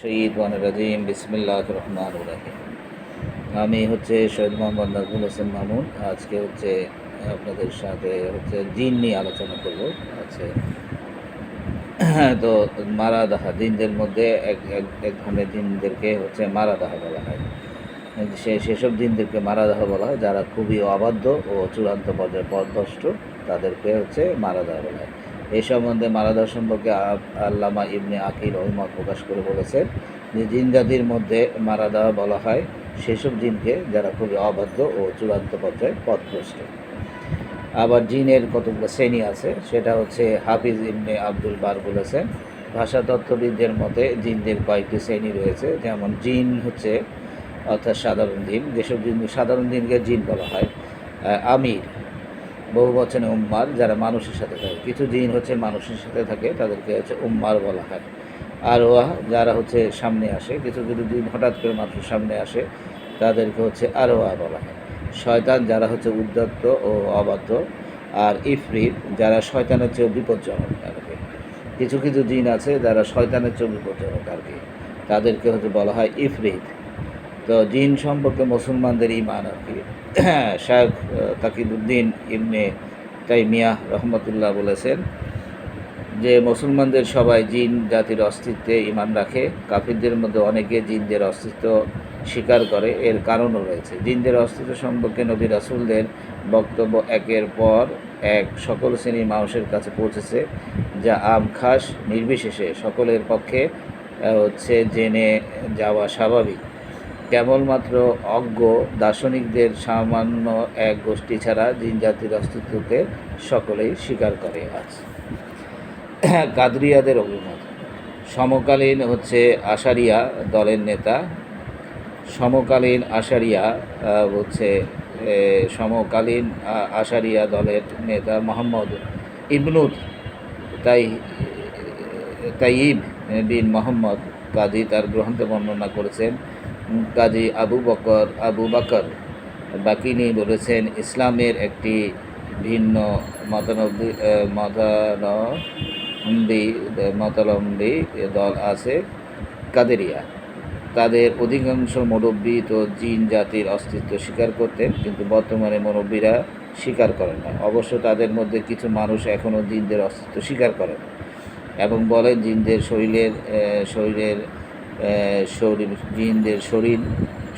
শহীদ রাজিম বিসমিল্লাহ রহমান রাহিম। আমি হচ্ছে সৈয়দ মোহাম্মদ নাজমুল হোসেন মামুন। আজকে হচ্ছে আপনাদের সাথে হচ্ছে জিন নিয়ে আলোচনা করব। আছে তো মারা দাহা জিনদের মধ্যে এক এক এক ধরনের জিনদেরকে হচ্ছে মারা দাহা বলা হয়। সে, সেসব জিনদেরকে মারা দাহা বলা হয়, যারা খুবই অবাধ্য ও চূড়ান্ত পর্যায়ে পদভষ্ট তাদেরকে হচ্ছে মারা দাহা বলা হয়। এই সম্বন্ধে মারাদার সম্পর্কে আল্লামা ইবনে আকিল অভিমত প্রকাশ করে বলেছেন যে জিন জাতির মধ্যে মারা দেওয়া বলা হয়, সেসব জিনকে যারা খুবই অবাধ্য ও চূড়ান্ত পর্যায়ে পথভ্রষ্ট। আবার জিনের কতগুলো শ্রেণি আছে, সেটা হচ্ছে হাফিজ ইবনে আব্দুল বার বলেছেন, ভাষাতত্ত্ববিদদের মতে জিনদের কয়েকটি শ্রেণি রয়েছে, যেমন জিন হচ্ছে অর্থাৎ সাধারণ জিন, যেসব জিন সাধারণ জিনকে জিন বলা হয় আমির। বহু বচনে উম্মার যারা মানুষের সাথে থাকে। কিছু জিন হচ্ছে মানুষের সাথে থাকে, তাদেরকে হচ্ছে উম্মার বলা হয়। আর ওয়া যারা হচ্ছে সামনে আসে, কিছু কিছু জিন হঠাৎ করে মানুষের সামনে আসে, তাদেরকে হচ্ছে আর আরোয়া বলা হয়। শয়তান যারা হচ্ছে উদ্যত্ত ও অবাধ্য, আর ইফরিত যারা শয়তানের চেয়েও বিপজ্জনক আর কি কিছু কিছু জিন আছে যারা শয়তানের চেয়েও বিপজ্জনক আর কি তাদেরকে হচ্ছে বলা হয় ইফরিত তো জিন সম্পর্কে মুসলমানদের ইমান আর কি। শায়খ তাকিদুদ্দিন ইবনে তাইমিয়া রহমতুল্লাহ বলেছেন যে মুসলমানদের সবাই জিন জাতির অস্তিত্বে ইমান রাখে, কাফিরদের মধ্যে অনেকে জিনদের অস্তিত্ব স্বীকার করে, এর কারণও রয়েছে। জিনদের অস্তিত্ব সম্পর্কে নবী রাসুলদের বক্তব্য একের পর এক সকল শ্রেণির মানুষের কাছে পৌঁছেছে, যা আম খাস নির্বিশেষে সকলের পক্ষে হচ্ছে জেনে যাওয়া স্বাভাবিক। কেবলমাত্র অজ্ঞ দার্শনিকদের সামান্য এক গোষ্ঠী ছাড়া জিন জাতির অস্তিত্বকে সকলেই স্বীকার করে আছে কাদরিয়াদের অভিমত। সমকালীন হচ্ছে আশারিয়া দলের নেতা। সমকালীন আশারিয়া হচ্ছে সমকালীন আশারিয়া দলের নেতা মোহাম্মদ ইবনুদ তাই তাইব বিন মোহাম্মদ কাজী তার গ্রন্থে বর্ণনা করেছেন। কাজী আবু বকর আবু বকর বাকিনি বলেছেন, ইসলামের একটি ভিন্ন মতানব্বী মতানম্বী মতালম্বী দল আছে কাদেরিয়া। তাদের অধিকাংশ মুরব্বী তো জিন জাতির অস্তিত্ব স্বীকার করতেন, কিন্তু বর্তমানে মুরব্বীরা স্বীকার করেন না। অবশ্য তাদের মধ্যে কিছু মানুষ এখনও জিনদের অস্তিত্ব স্বীকার করেন এবং বলেন জিনদের শরীরের শরীরের শরীর, জিনদের শরীর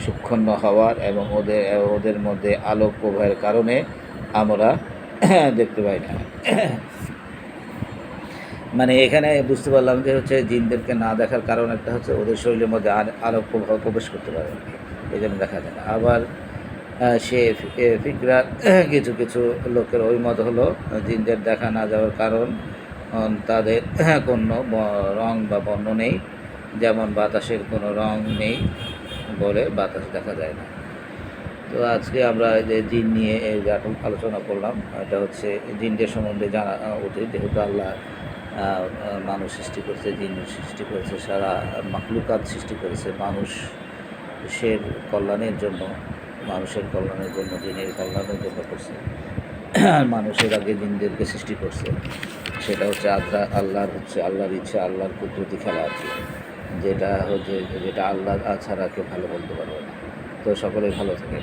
সূক্ষ্ম হওয়ার এবং ওদের ওদের মধ্যে আলোক প্রবাহের কারণে আমরা দেখতে পাই না। মানে এখানে বুঝতে পারলাম যে হচ্ছে জিনদেরকে না দেখার কারণ একটা হচ্ছে ওদের শরীরের মধ্যে আলোক প্রবাহ প্রবেশ করতে পারে। এই জন্য দেখা যায় না। আবার সে ফিকরার কিছু কিছু লোকের ওই মত হলো, জিনদের দেখা না যাওয়ার কারণ তাদের কোনো রং বা বর্ণ নেই। যেমন বাতাসের কোনো রং নেই বলে বাতাস দেখা যায় না। তো আজকে আমরা যে জিন নিয়ে আলোচনা করলাম, এটা হচ্ছে জিনদের সম্বন্ধে জানা উচিত, যেহেতু আল্লাহ মানুষ সৃষ্টি করেছে, জিন সৃষ্টি করেছে, সারা মাকলুকাত সৃষ্টি করেছে, মানুষের কল্যাণের জন্য, মানুষের কল্যাণের জন্য, জিনের কল্যাণের জন্য করছে। মানুষের আগে জিনদেরকে সৃষ্টি করছে। সেটা হচ্ছে আল্লাহ, আল্লাহর হচ্ছে আল্লাহর ইচ্ছা, আল্লাহর কুদরতি খেলা কি। যেটা হচ্ছে যেটা আল্লাহ ছাড়া কেউ ভালো বলতে পারবে না। তো সকলেই ভালো থাকে